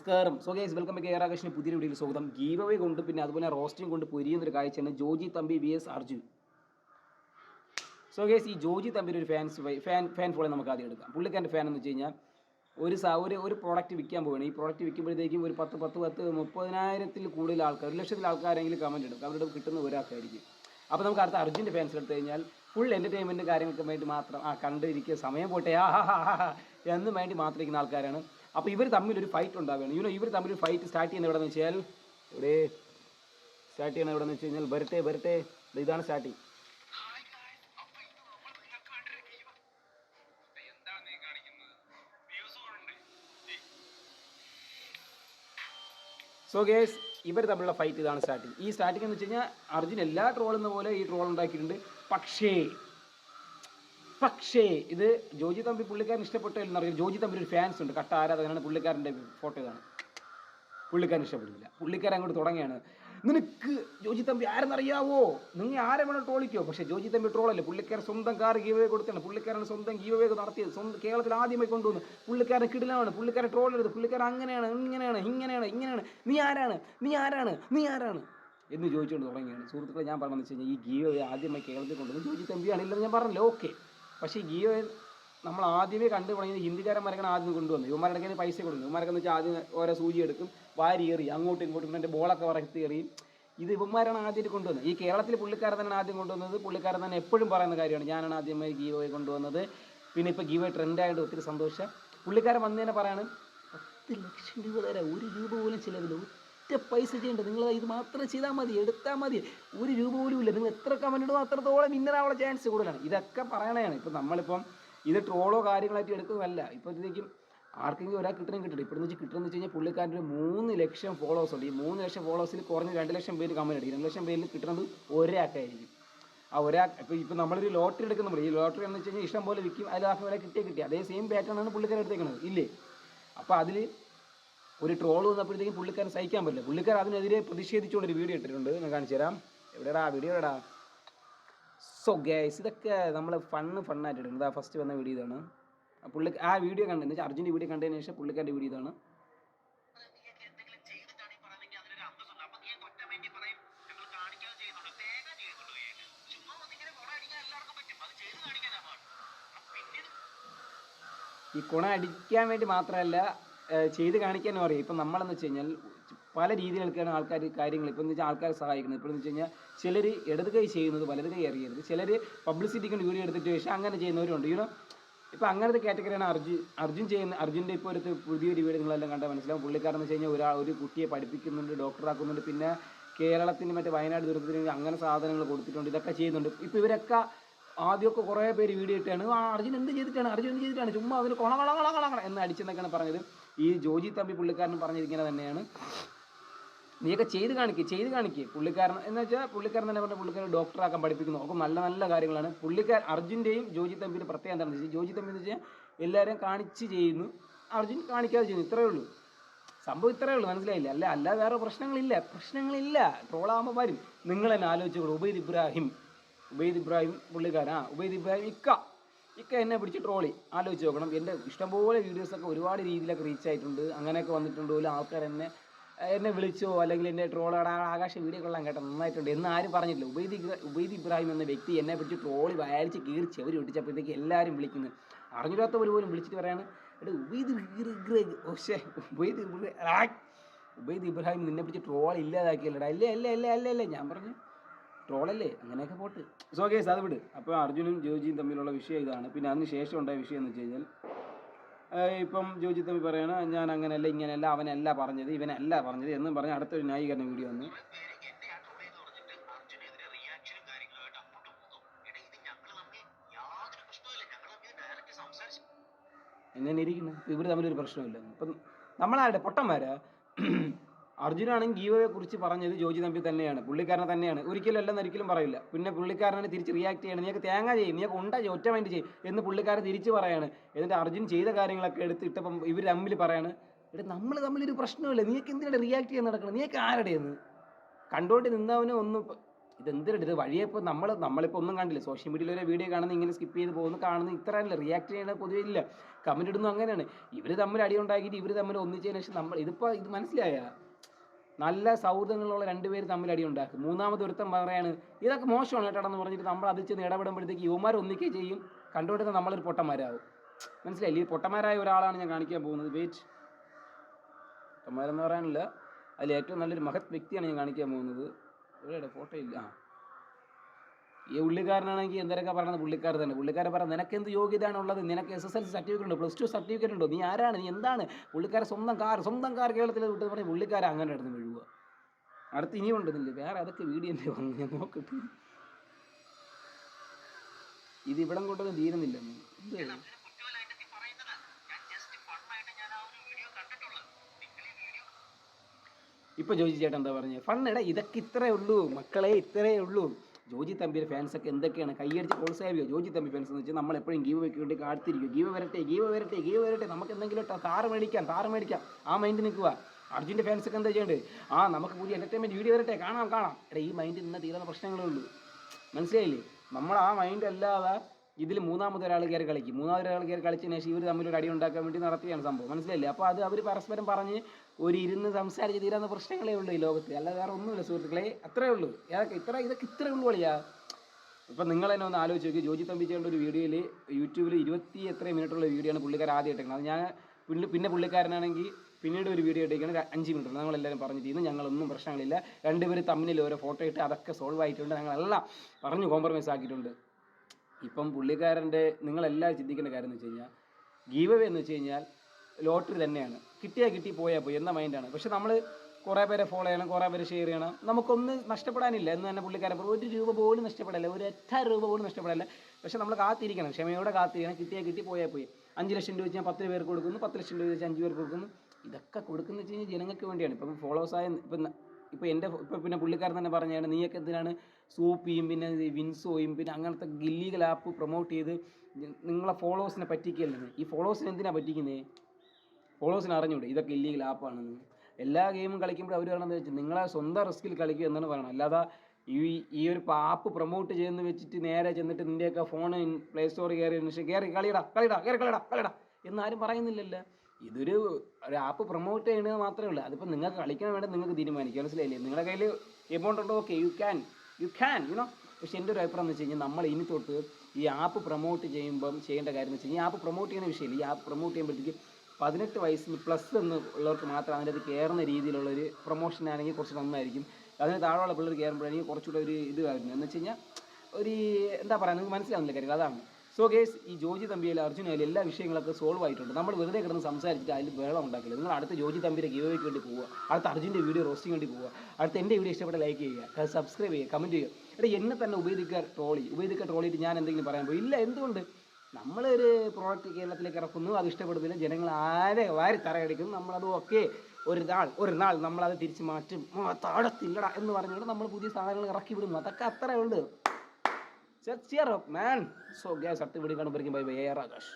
നമസ്കാരം. So guys welcome back ഏറാകൃഷ്ണൻ പുതിയ വീഡിയോയിൽ സ്വാഗതം. ഗീവ് അവേ കൊണ്ട് പിന്നെ അതുപോലെ റോസ്റ്റിംഗ് കൊണ്ട് പൊരിയുന്ന ഒരു കാഴ്ചയാണ് Joji Thampi V S Arjun. So guys ഈ ജോജി തമ്പിയുടെ ഒരു ഫാൻസ് ഫാൻ ഫാൻ ഫോളെ നമുക്ക് ആദ്യം എടുക്കാം. പുള്ളിക്കാരന്റെ ഫാൻ എന്ന് വെച്ച് കഴിഞ്ഞാൽ ഒരു ഒരു ഒരു പ്രോഡക്റ്റ് വിൽക്കാൻ പോവുകയാണ്. ഈ പ്രോഡക്റ്റ് വിൽക്കുമ്പോഴത്തേക്കും ഒരു പത്ത് പത്ത് പത്ത് മുപ്പതിനായിരത്തിൽ കൂടുതൽ ആൾക്കാർ ഒരു ലക്ഷത്തിൽ ആൾക്കാരെങ്കിലും കമന്റ് ഇടും അവരുടെ കിട്ടുന്ന ഒരാൾക്കായിരിക്കും. അപ്പോൾ നമുക്ക് അടുത്ത അർജുന്റെ ഫാൻസ് എടുത്തു കഴിഞ്ഞാൽ ഫുൾ എന്റർടൈൻമെന്റ് കാര്യങ്ങൾക്ക് വേണ്ടി മാത്രം ആ കണ്ടിരിക്കുക സമയം പോട്ടെ. ആ എന്ന് വേണ്ടി മാത്രം ഇരിക്കുന്ന ആൾക്കാരാണ് അപ്പോൾ ഇവർ തമ്മിൽ ഒരു ഫൈറ്റ് ഉണ്ടാവുകയാണ്. യുനോ ഇവർ തമ്മിൽ ഒരു ഫൈറ്റ് സ്റ്റാർട്ട് ചെയ്യുന്നത് എവിടെ വെച്ചാൽ ഇവിടെ സ്റ്റാർട്ട് ചെയ്യുന്നത് എവിടെ വെച്ച് കഴിഞ്ഞാൽ വരട്ടെ വരട്ടെ ഇതാണ് സ്റ്റാർട്ടിങ് സോ ഗേസ് ഇവർ തമ്മിലുള്ള ഫൈറ്റ് ഇതാണ് സ്റ്റാർട്ടിങ് ഈ സ്റ്റാർട്ടിങ് എന്ന് വെച്ച് കഴിഞ്ഞാൽ അർജുൻ എല്ലാ ട്രോളുന്ന പോലെ ഈ ട്രോൾ ഉണ്ടാക്കിയിട്ടുണ്ട്. പക്ഷേ പക്ഷേ ഇത് ജോജി തമ്പി പുള്ളിക്കാരൻ ഇഷ്ടപ്പെട്ടില്ലെന്ന് അറിയാം. ജോജി തമ്പി ഒരു ഫാൻസ് ഉണ്ട്. കട്ട ആരാധകനാണ് പുള്ളിക്കാരന്റെ ഫോട്ടോ ഇതാണ്. പുള്ളിക്കാരൻ ഇഷ്ടപ്പെട്ടില്ല പുള്ളിക്കാരൻ അങ്ങോട്ട് തുടങ്ങിയാണ് നിനക്ക് ജോജി തമ്പി ആരെന്നറിയാവോ? നിങ്ങൾ ആരെ വേണം ട്രോളിക്കോ പക്ഷേ ജോജി തമ്പി ട്രോളല്ലേ പുള്ളിക്കാരൻ സ്വന്തം കാർ ഗീവേ കൊടുത്താണ്. പുള്ളിക്കാരൻ സ്വന്തം ഗീവേ നടത്തിയത്. സ്വന്തം കേരളത്തിൽ ആദ്യമായി കൊണ്ടുവന്നു പുള്ളിക്കാരൻ കിടിലാണ്. പുള്ളിക്കാരൻ ചെയ്തത് പുള്ളിക്കാരൻ അങ്ങനെയാണ് ഇങ്ങനെയാണ് ഇങ്ങനെയാണ് ഇങ്ങനെയാണ്. നീ ആരാണ്? നീ ആരാണ്? നീ ആരാണ്? എന്ന് ചോദിച്ചുകൊണ്ട് തുടങ്ങിയാണ് സുഹൃത്തുക്കളെ ഞാൻ പറഞ്ഞതെന്ന് വെച്ച് കഴിഞ്ഞാൽ ഈ ഗീവേ ആദ്യമായി കേരളത്തിൽ കൊണ്ടുവന്നു ജോജി തമ്പിയാണ്. ഇല്ലെന്ന് ഞാൻ പറഞ്ഞല്ലോ? ഓക്കെ പക്ഷേ ഗീവേ നമ്മൾ ആദ്യമേ കണ്ടു തുടങ്ങിയത് ഹിന്ദിക്കാരന്മാരൊക്കെ ആദ്യം കൊണ്ടുവന്നു. ഇവന്മാരുടെ കയ്യിൽ പൈസ കൊടുക്കും ഇവന്മാരൊക്കെ വെച്ചാൽ ആദ്യം ഓരോ സൂചി എടുക്കും വാരി എറി അങ്ങോട്ടും ഇങ്ങോട്ടും എന്റെ ബോളൊക്കെ വറത്തി എറിയും ഇത് ഇവന്മാരാണ് ആദ്യമായിട്ട് കൊണ്ടുവന്നത്. ഈ കേരളത്തിൽ പുള്ളിക്കാരൻ തന്നെ ആദ്യം കൊണ്ടുവന്നത്. പുള്ളിക്കാരൻ തന്നെ എപ്പോഴും പറയുന്ന കാര്യമാണ് ഞാനാണ് ആദ്യമായി ഗീവോയെ കൊണ്ടുവന്നത്. പിന്നെ ഇപ്പോൾ ഗീവോ ട്രെൻഡായിട്ട് ഒത്തിരി സന്തോഷം. പുള്ളിക്കാരൻ വന്നതിനെ പറയാണ് പത്ത് ലക്ഷം രൂപ തരാം. ഒരു രൂപ പോലും ചിലവില്ല. ഒറ്റ പൈസ ചെയ്യേണ്ടത്. നിങ്ങൾ ഇത് മാത്രം ചെയ്താൽ മതി എടുത്താൽ മതി. ഒരു രൂപ പോലും ഇല്ല. നിങ്ങൾ എത്ര കമന്റ് ഇടുമോ അത്രത്തോളം വിന്നറാവാനുള്ള ചാൻസ് കൂടുതലാണ്. ഇതൊക്കെ പറയണതാണ്. ഇപ്പം നമ്മളിപ്പം ഇത് ട്രോളോ കാര്യങ്ങളായിട്ട് എടുക്കുന്നതല്ല. ഇപ്പോഴത്തേക്കും ആർക്കെങ്കിലും ഒരാൾ കിട്ടണം. കിട്ടണം ഇപ്പോഴെന്ന് വെച്ച് കിട്ടണമെന്ന് വെച്ച് കഴിഞ്ഞാൽ പുള്ളിക്കാരന്റെ ഒരു മൂന്ന് ലക്ഷം ഫോളോവേഴ്സ് ഉണ്ട്. ഈ മൂന്ന് ലക്ഷം ഫോളോവേഴ്സിൽ കുറഞ്ഞ് രണ്ട് ലക്ഷം പേര് കമന്റ് അടിക്കും രണ്ട് ലക്ഷം പേരിൽ കിട്ടുന്നത് ഒരാൾക്കായിരിക്കും. ആ ഒരാൾ ഇപ്പോൾ ഇപ്പോൾ നമ്മളൊരു ലോട്ടറി എടുക്കുന്നുണ്ട് ഈ ലോട്ടറി എന്ന് വെച്ച് കഴിഞ്ഞാൽ ഇഷ്ടം പോലെ വിൽക്കും. അതിൽ ആ വില കിട്ടിയേ കിട്ടി. അതേ സെയിം പാറ്റേൺ ആണ് പുള്ളിക്കാരൻ എടുത്തേക്കുന്നത് ഇല്ലേ? അപ്പോൾ അതിൽ ഒരു ട്രോൾ വന്നപ്പോഴത്തേക്കും പുള്ളിക്കാരൻ സഹിക്കാൻ പറ്റില്ല. പുള്ളിക്കാരൻ അതിനെതിരെ പ്രതിഷേധിച്ചുകൊണ്ട് ഒരു വീഡിയോ ഇട്ടിട്ടുണ്ട്. ഞാൻ കാണിച്ചു തരാം. എവിടെടാ? വീഡിയോ എവിടെടാ? സോ ഗൈസ് ഇതൊക്കെ നമ്മൾ ഫണ്ണ് ഫണ്ണായിട്ട് ഇടുന്നത്. ആ ഫസ്റ്റ് വന്ന വീഡിയോ ഇതാണ്. പുള്ളി ആ വീഡിയോ കണ്ടെന്ന് വെച്ചാൽ അർജുന്റെ വീഡിയോ കണ്ടതിന് ശേഷം പുള്ളിക്കാരന്റെ വീഡിയോ ഇതാണ്. ഈ കുണ അടിക്കാൻ വേണ്ടി മാത്രമല്ല ചെയ്ത് കാണിക്കാനും അറിയാം ഇപ്പം നമ്മളെന്ന് വെച്ച് കഴിഞ്ഞാൽ പല രീതികൾക്കാണ് ആൾക്കാർ കാര്യങ്ങൾ ഇപ്പം എന്ന് വെച്ചാൽ ആൾക്കാരെ സഹായിക്കുന്നത്. ഇപ്പോൾ എന്ന് വെച്ച് കഴിഞ്ഞാൽ ചിലർ ഇടത് കൈ ചെയ്യുന്നത് വലത് കൈ അറിയരുത്. ചിലർ പബ്ലിസിറ്റിക്ക് വീഡിയോ എടുത്തിട്ട് ശേഷം അങ്ങനെ ചെയ്യുന്നവരുണ്ട്. യൂണോ ഇപ്പം അങ്ങനത്തെ കാറ്റഗറിയാണ് അർജുൻ അർജുൻ ചെയ്യുന്ന അർജുന്റെ ഇപ്പോൾ ഒരു പുതിയൊരു വീഡിയോ നിങ്ങളെല്ലാം കണ്ടാൽ മനസ്സിലാവും. പുള്ളിക്കാരെന്ന് വെച്ച് കഴിഞ്ഞാൽ ഒരാൾ ഒരു കുട്ടിയെ പഠിപ്പിക്കുന്നുണ്ട് ഡോക്ടറാക്കുന്നുണ്ട് പിന്നെ കേരളത്തിന് മറ്റേ വയനാട് ദുരന്തത്തിന് അങ്ങനെ സാധനങ്ങൾ കൊടുത്തിട്ടുണ്ട്. ഇതൊക്കെ ചെയ്യുന്നുണ്ട്. ഇപ്പോൾ ഇവരൊക്കെ ആദ്യമൊക്കെ കുറേ പേര് വീഡിയോ ഇട്ടാണ്. ആ അർജുൻ എന്ത് ചെയ്തിട്ടാണ്? അർജുൻ എന്ത് ചെയ്തിട്ടാണ്? ചുമ്മാ കൊണ കൊണ കൊണ കൊണ കൊണ എന്ന് അടിച്ചെന്നൊക്കെയാണ് പറഞ്ഞത്. ഈ ജോജി തമ്പി പുള്ളിക്കാരൻ പറഞ്ഞിരിക്കുന്നത് തന്നെയാണ്. നീയൊക്കെ ചെയ്ത് കാണിക്കുക ചെയ്ത് കാണിക്കുക പുള്ളിക്കാരൻ എന്ന് വെച്ചാൽ പുള്ളിക്കാരൻ തന്നെ പറഞ്ഞ പുള്ളിക്കാരൻ ഡോക്ടറാക്കാൻ പഠിപ്പിക്കുന്നു. ഒക്കെ നല്ല നല്ല കാര്യങ്ങളാണ്. പുള്ളിക്കാരൻ അർജുന്റെയും ജോജി തമ്പിയുടെ പ്രത്യേകം എന്താണെന്ന് വെച്ചാൽ ജോജി തമ്പി എന്ന് വെച്ചാൽ എല്ലാവരെയും കാണിച്ച് ചെയ്യുന്നു. അർജുൻ കാണിക്കാതെ ചെയ്യുന്നു. ഇത്രയേ ഉള്ളൂ. സംഭവം ഇത്രയേ ഉള്ളൂ. മനസ്സിലായില്ല? അല്ല അല്ലാതെ വേറെ പ്രശ്നങ്ങളില്ല. പ്രശ്നങ്ങളില്ല. ട്രോളാകുമ്പോൾ വരും. നിങ്ങൾ തന്നെ ആലോചിച്ചോളൂ ഉബൈദ് ഇബ്രാഹിം. ഉബൈദ് ഇബ്രാഹിം പുള്ളിക്കാരൻ ആ ഉബൈദ് ഇബ്രാഹിം ഇക്ക. ഇക്ക എന്നെ പിടിച്ച് ട്രോളി ആലോചിച്ച് നോക്കണം. എന്റെ ഇഷ്ടംപോലെ വീഡിയോസൊക്കെ ഒരുപാട് രീതിയിലൊക്കെ റീച്ച് ആയിട്ടുണ്ട്. അങ്ങനെയൊക്കെ വന്നിട്ടുണ്ട്. പോലും ആൾക്കാർ എന്നെ എന്നെ വിളിച്ചോ അല്ലെങ്കിൽ എന്റെ ട്രോളാടാ ആകാശ വീഡിയോ കൊള്ളാൻ കേട്ടോ. നന്നായിട്ടുണ്ട്. എന്ന് ആരും പറഞ്ഞില്ല ഉബൈദി ഉബൈദി ഇബ്രാഹിം എന്ന വ്യക്തി എന്നെ പിടിച്ച് ട്രോളി വയലിച്ച് കീറി ചെവരി ഒട്ടിച്ചപ്പോഴത്തേക്ക് എല്ലാവരും വിളിക്കുന്നു അറിഞ്ഞില്ലാത്തവർ പോലും വിളിച്ചിട്ട് പറയാണ് എടാ ഉബൈദ് ഇഗ്ര- ഉബൈദി ഓ ശ്ശേ, ഉബൈദ് ഉബൈദ് ഇബ്രാഹിം നിന്നെ പിടിച്ച് ട്രോൾ ഇല്ലാതാക്കിയല്ലടാ. അല്ലേ അല്ലേ അല്ലേ അല്ലേ അല്ലേ ഞാൻ പറഞ്ഞു ട്രോളല്ലേ അങ്ങനെയൊക്കെ പോട്ട് സോ കേസ് അത് വിട് അപ്പോൾ അർജുനും ജോജിയും തമ്മിലുള്ള വിഷയം ഇതാണ് പിന്നെ അതിന് ശേഷം ഉണ്ടായ വിഷയം എന്ന് വെച്ച് കഴിഞ്ഞാൽ ഇപ്പം ജോജി തമ്പി പറയണ ഞാൻ അങ്ങനെയല്ല ഇങ്ങനെയല്ല അവനല്ല പറഞ്ഞത് ഇവനല്ല പറഞ്ഞത് എന്നും പറഞ്ഞ് അടുത്തൊരു ന്യായീകരണ വീഡിയോ വന്നു തമ്മിൽ തമ്മിൽ എങ്ങനെ ഇപ്പം ഇവർ തമ്മിലൊരു പ്രശ്നമില്ല ഇപ്പം നമ്മളാരുടെ പൊട്ടന്മാരാ അർജുനാണെങ്കിൽ ഗീവയെ കുറിച്ച് പറഞ്ഞത് ജോജി തമ്പി തന്നെയാണ്. പുള്ളിക്കാരനെ തന്നെയാണ്. ഒരിക്കലും അല്ലെന്ന് ഒരിക്കലും പറയില്ല. പിന്നെ പുള്ളിക്കാരനെ തിരിച്ച് റിയാക്ട് ചെയ്യണം. നീക്ക് തേങ്ങ ചെയ്യും. നീക്ക് ഉണ്ട ഒറ്റ മൈൻഡ് ചെയ്യും. എന്ന് പുള്ളിക്കാരൻ തിരിച്ച് പറയാണ്. എന്നിട്ട് അർജുൻ ചെയ്ത കാര്യങ്ങളൊക്കെ എടുത്ത് ഇട്ടപ്പം ഇവർ തമ്മിൽ പറയാണ് എടാ നമ്മൾ തമ്മിലൊരു പ്രശ്നമില്ല നീക്ക് എന്തിനാണ് റിയാക്ട് ചെയ്യാൻ നടക്കണം? നീക്ക് ആരുടെ എന്ന് കണ്ടോണ്ട് നിന്നവന് ഒന്ന് ഇതെന്തിനാണ് ഇത്? വഴിയെ ഇപ്പോൾ നമ്മൾ നമ്മളിപ്പോൾ ഒന്നും കണ്ടില്ല. സോഷ്യൽ മീഡിയയിൽ ഒരു വീഡിയോ കാണുന്ന ഇങ്ങനെ സ്കിപ്പ് ചെയ്ത് പോകുന്നു കാണുന്നു ഇത്രയല്ല റിയാക്ട് ചെയ്യണ പൊതുവേ ഇല്ല. കമന്റ് ഇടുന്നു അങ്ങനെയാണ്. ഇവർ തമ്മിൽ അടി ഉണ്ടാക്കിയിട്ട് ഇവർ തമ്മിൽ ഒന്നിച്ചതിന് ശേഷം നമ്മൾ ഇതിപ്പോൾ ഇത് മനസ്സിലായ? നല്ല സൗഹൃദങ്ങളുള്ള രണ്ടുപേര് തമ്മിൽ അടി ഉണ്ടാക്കും. മൂന്നാമത് ഒരുത്തം പറയാണ് ഇതൊക്കെ മോശമാണ് കേട്ടോ എന്ന് പറഞ്ഞിട്ട് നമ്മൾ അതിൽ ചെന്ന് ഇടപെടുമ്പോഴത്തേക്ക് യുവമാർ ഒന്നിക്കുകയും ചെയ്യും. കണ്ടുകൊണ്ടിരുന്ന നമ്മളൊരു പൊട്ടന്മാരാകും മനസ്സിലായില്ലേ? ഈ പൊട്ടന്മാരായ ഒരാളാണ് ഞാൻ കാണിക്കാൻ പോകുന്നത്. വെയിറ്റ് പൊട്ടന്മാരെന്ന് പറയാനില്ല. അതിൽ ഏറ്റവും നല്ലൊരു മഹത് വ്യക്തിയാണ് ഞാൻ കാണിക്കാൻ പോകുന്നത്. എവിടെയാണ് ഫോട്ടോ ഇല്ല. ആ. ഈ പുള്ളിക്കാരനാണെങ്കിൽ എന്തൊക്കെ പറയുന്നത്? പുള്ളിക്കാർ തന്നെ. പുള്ളിക്കാരൻ പറഞ്ഞ നിനക്ക് എന്ത് യോഗ്യതയാണ് ഉള്ളത് നിനക്ക് S S L C certificate ഉണ്ടോ. പ്ലസ് ടു സർട്ടിഫിക്കറ്റ് ഉണ്ടോ. നീ ആരാണ്? നീ എന്താണ്? പുള്ളിക്കാരെ സ്വന്തം കാർ സ്വന്തം കാർ കേരളത്തിൽ വിട്ടത് പറഞ്ഞ് പുള്ളിക്കാരെ അങ്ങനെ ഇടുന്ന് വീഴുക അടുത്ത് ഇനിയും ഉണ്ടെന്നില്ല വേറെ അതൊക്കെ വീഡിയോ എന്റെ വന്നു ഞാൻ നോക്കട്ടെ ഇത് ഇവിടം കൊണ്ടൊന്നും തീരുന്നില്ല. വീഡിയോ ഇപ്പൊ ജോജി ചേട്ടൻ എന്താ പറഞ്ഞത് ഫണ്ണെടാ ഇതൊക്കെ ഇത്രേ ഉള്ളൂ. മക്കളെ ഇത്രേ ഉള്ളൂ. ജോജി തമ്പിയുടെ ഫാൻസൊക്കെ എന്തൊക്കെയാണ്? കൈയടിച്ച് പ്രോത്സാഹിപ്പിക്കുക. ജോജി തമ്പി ഫാൻസ് എന്ന് വെച്ചാൽ നമ്മൾ എപ്പോഴും ഗീവ് വെക്ക് വേണ്ടി കാത്തിരിക്കും ഗീവ് വരട്ടെ ഗീവ് വരട്ടെ ഗീവ് വരട്ടെ. നമുക്ക് എന്തെങ്കിലും താറ് മേടിക്കാം താറ് മേടിക്കാം. ആ മൈൻഡ് നിൽക്കുക. അർജുന്റെ ഫാൻസൊക്കെ എന്താ ചെയ്യേണ്ടത് ആ നമുക്ക് പുതിയ എന്റർടൈൻമെന്റ് വീഡിയോ വരട്ടെ. കാണാം കാണാം. എടാ ഈ മൈൻഡ് നിന്ന് തീരുന്ന പ്രശ്നങ്ങളേ ഉള്ളൂ. മനസ്സിലായില്ലേ? നമ്മൾ ആ മൈൻഡ് അല്ലാതെ ഇതിൽ മൂന്നാമത് ഒരാൾ കയറി കളിക്കും. മൂന്നാമത് ഒരാൾ കയറി കളിച്ചതിന് ശേഷം ഇവർ തമ്മിൽ ഒരു അടി ഉണ്ടാക്കാൻ വേണ്ടി നടത്തിയാണ് സംഭവം. മനസ്സിലായില്ലേ? അപ്പോൾ അത് അവർ പരസ്പരം പറഞ്ഞ് ഒരു ഇരുന്ന് സംസാരിച്ച് തീരാവുന്ന പ്രശ്നങ്ങളേ ഉള്ളൂ ഈ ലോകത്ത്. അല്ലാതെ വേറെ ഒന്നുമില്ല സുഹൃത്തുക്കളെ. അത്രേ ഉള്ളൂ. ഏതൊക്കെ ഇത്ര ഇതൊക്കെ ഇത്രേ ഉള്ളൂ കളിയാ ഇപ്പം നിങ്ങൾ തന്നെ ഒന്ന് ആലോചിച്ച് നോക്കി. ജോജി തമ്പി ചെയ്യേണ്ട ഒരു വീഡിയോയിൽ യൂട്യൂബിൽ ഇരുപത്തി എത്ര മിനിറ്റുള്ള വീഡിയോ ആണ് പുള്ളിക്കാർ ആദ്യം ഇട്ടേക്കുന്നത് ഞാൻ പിന്നെ പിന്നെ പുള്ളിക്കാരനാണെങ്കിൽ പിന്നീട് ഒരു വീഡിയോ ഇട്ടേക്കാണ് അഞ്ച് മിനിറ്റ് ഞങ്ങളെല്ലാവരും പറഞ്ഞു ചെയ്യുന്നു ഞങ്ങളൊന്നും പ്രശ്നങ്ങളില്ല. രണ്ടുപേരും തമ്മിൽ ഓരോ ഫോട്ടോ ഇട്ട് അതൊക്കെ സോൾവ് ആയിട്ടുണ്ട്. ഞങ്ങളെല്ലാം പറഞ്ഞു കോംപ്രമൈസ് ആക്കിയിട്ടുണ്ട്. ഇപ്പം പുള്ളിക്കാരന്റെ നിങ്ങളെല്ലാം ചിന്തിക്കേണ്ട കാര്യം എന്ന് വെച്ച് കഴിഞ്ഞാൽ ഗീവ് എന്ന് വെച്ച് കഴിഞ്ഞാൽ ലോട്ടറി തന്നെയാണ്. കിട്ടിയാൽ കിട്ടി പോയാൽ പോയി എന്ന മൈൻഡാണ് പക്ഷെ നമ്മൾ കുറേ പേരെ ഫോളോ ചെയ്യണം കുറേ പേര് ഷെയർ ചെയ്യണം. നമുക്കൊന്ന് നഷ്ടപ്പെടാനില്ല. എന്ന് തന്നെ പുള്ളിക്കാരൻ പറഞ്ഞു. ഒരു രൂപ പോലും നഷ്ടപ്പെടില്ല. ഒരു എത്ര രൂപ പോലും നഷ്ടപ്പെടില്ല. പക്ഷെ നമ്മൾ കാത്തിരിക്കണം ക്ഷമയോടെ കാത്തിരിക്കണം. കിട്ടിയാൽ കിട്ടി പോയാൽ പോയി. അഞ്ച് ലക്ഷം രൂപ വെച്ച് ഞാൻ പത്ത് പേർക്ക് കൊടുക്കുന്നു പത്ത് ലക്ഷം രൂപ വെച്ച് അഞ്ച് പേർക്ക് കൊടുക്കുന്നു. ഇതൊക്കെ കൊടുക്കുന്നത് വെച്ച് കഴിഞ്ഞാൽ ജനങ്ങൾക്ക് വേണ്ടിയാണ്. ഇപ്പം ഫോളോവേഴ്സായ ഇപ്പം ഇപ്പോൾ എന്റെ ഇപ്പോൾ പിന്നെ പുള്ളിക്കാരൻ തന്നെ പറഞ്ഞാണ് നീയൊക്കെ എന്തിനാണ് സൂപ്പിയും പിന്നെ വിൻസോയും പിന്നെ അങ്ങനത്തെ ഗില്ലികൾ ആപ്പ് പ്രൊമോട്ട് ചെയ്ത് നിങ്ങളെ ഫോളോവേഴ്സിനെ പറ്റിക്കല്ലെന്ന് ഈ ഫോളോവേഴ്സിനെ എന്തിനാണ് പറ്റിക്കുന്നത് ഫോളോവേഴ്സിന് അറിഞ്ഞൂടെ? ഇതൊക്കെ ഇല്ലീഗൽ ആപ്പാണെന്ന് എല്ലാ ഗെയിമും കളിക്കുമ്പോൾ അവർ പറയണമെന്ന് വെച്ചാൽ നിങ്ങളെ സ്വന്തം റിസ്കിൽ കളിക്കുക എന്നാണ് പറയണം അല്ലാതെ ഈ ഈ ഒരു ആപ്പ് പ്രൊമോട്ട് ചെയ്യുന്ന വെച്ചിട്ട് നേരെ ചെന്നിട്ട് നിന്റെയൊക്കെ ഫോൺ പ്ലേ സ്റ്റോർ കയറി കയറി കളിയടാ കളിയിടാ കയറി കളിയടാ കളിടാ എന്നാരും പറയുന്നില്ലല്ലോ. ഇതൊരു ഒരു ആപ്പ് പ്രൊമോട്ട് ചെയ്യണത് മാത്രമേ ഉള്ളൂ. അതിപ്പോൾ നിങ്ങൾക്ക് കളിക്കാൻ വേണ്ടി നിങ്ങൾക്ക് തീരുമാനിക്കാം. മനസ്സിലായില്ലേ? നിങ്ങളുടെ കയ്യിൽ എമൗണ്ട് ഉണ്ടോ? Okay you can you can you know പക്ഷെ എന്റെ ഒരു അഭിപ്രായം എന്ന് വെച്ച് കഴിഞ്ഞാൽ നമ്മൾ ഇനി തൊട്ട് ഈ ആപ്പ് പ്രൊമോട്ട് ചെയ്യുമ്പം ചെയ്യേണ്ട കാര്യം എന്ന് വെച്ച് കഴിഞ്ഞാൽ ഈ ആപ്പ് പ്രൊമോട്ട് ചെയ്യുന്ന വിഷയമില്ല. ഈ ആപ്പ് പ്രൊമോട്ട് ചെയ്യുമ്പോഴത്തേക്ക് പതിനെട്ട് വയസ്സിന് പ്ലസ് എന്ന് ഉള്ളവർക്ക് മാത്രം അതിനകത്ത് കയറുന്ന രീതിയിലുള്ള ഒരു പ്രൊമോഷൻ ആണെങ്കിൽ കുറച്ച് നന്നായിരിക്കും. അതിന് താഴെയുള്ള പിള്ളേർ കയറുമ്പോഴാണെങ്കിൽ കുറച്ചുകൂടെ ഒരു ഇത് വരുന്നത് എന്ന് വെച്ച് കഴിഞ്ഞാൽ ഒരു എന്താ പറയുക നിങ്ങൾക്ക് മനസ്സിലാവുന്നില്ല കാര്യങ്ങൾ അതാണ്. സോ ഗേസ് ഈ ജോജി തമ്പിയിൽ അർജുനയിൽ എല്ലാ വിഷയങ്ങളൊക്കെ സോൾവ് ആയിട്ടുണ്ട്. നമ്മൾ വെറുതെ കിടന്ന് സംസാരിച്ചിട്ട് അതിൽ വേളം ഉണ്ടാക്കില്ല നിങ്ങൾ അടുത്ത ജോജി തമ്പിയുടെ ഗീവയ്ക്ക് വേണ്ടി പോവുക. അടുത്ത അർജുന്റെ വീഡിയോ റോസ്റ്റിംഗ് വേണ്ടി പോവുക. അടുത്ത എന്റെ വീഡിയോ ഇഷ്ടപ്പെട്ട ലൈക്ക് ചെയ്യുക. സബ്സ്ക്രൈബ് ചെയ്യുക കമന്റ് ചെയ്യുക. എടാ എന്നെ തന്നെ ഉപയോഗിക്കുക ട്രോളി ഉപയോഗിക്കുക ട്രോളിയിട്ട് ഞാൻ എന്തെങ്കിലും പറയാൻ പോയി? ഇല്ല എന്തുകൊണ്ട്? നമ്മളൊരു പ്രോഡക്റ്റ് കേരളത്തിലേക്ക് ഇറക്കുന്നു അത് ഇഷ്ടപ്പെടുന്നില്ല. ജനങ്ങൾ ആരെ വാരി തറയടിക്കുന്നു നമ്മളത് ഓക്കെ ഒരു നാൾ ഒരു നാൾ നമ്മളത് തിരിച്ച് മാറ്റും. താഴത്തില്ലടാ എന്ന് പറഞ്ഞുകൊണ്ട് നമ്മൾ പുതിയ സാധനങ്ങൾ ഇറക്കി വിടുന്നു. അതൊക്കെ അത്രേ ഉള്ളൂ. Cheer up man so guys അടുത്ത വീഡിയോ കാണുമ്പോഴേക്കും ബൈ ബൈ എയർ ആകാശ്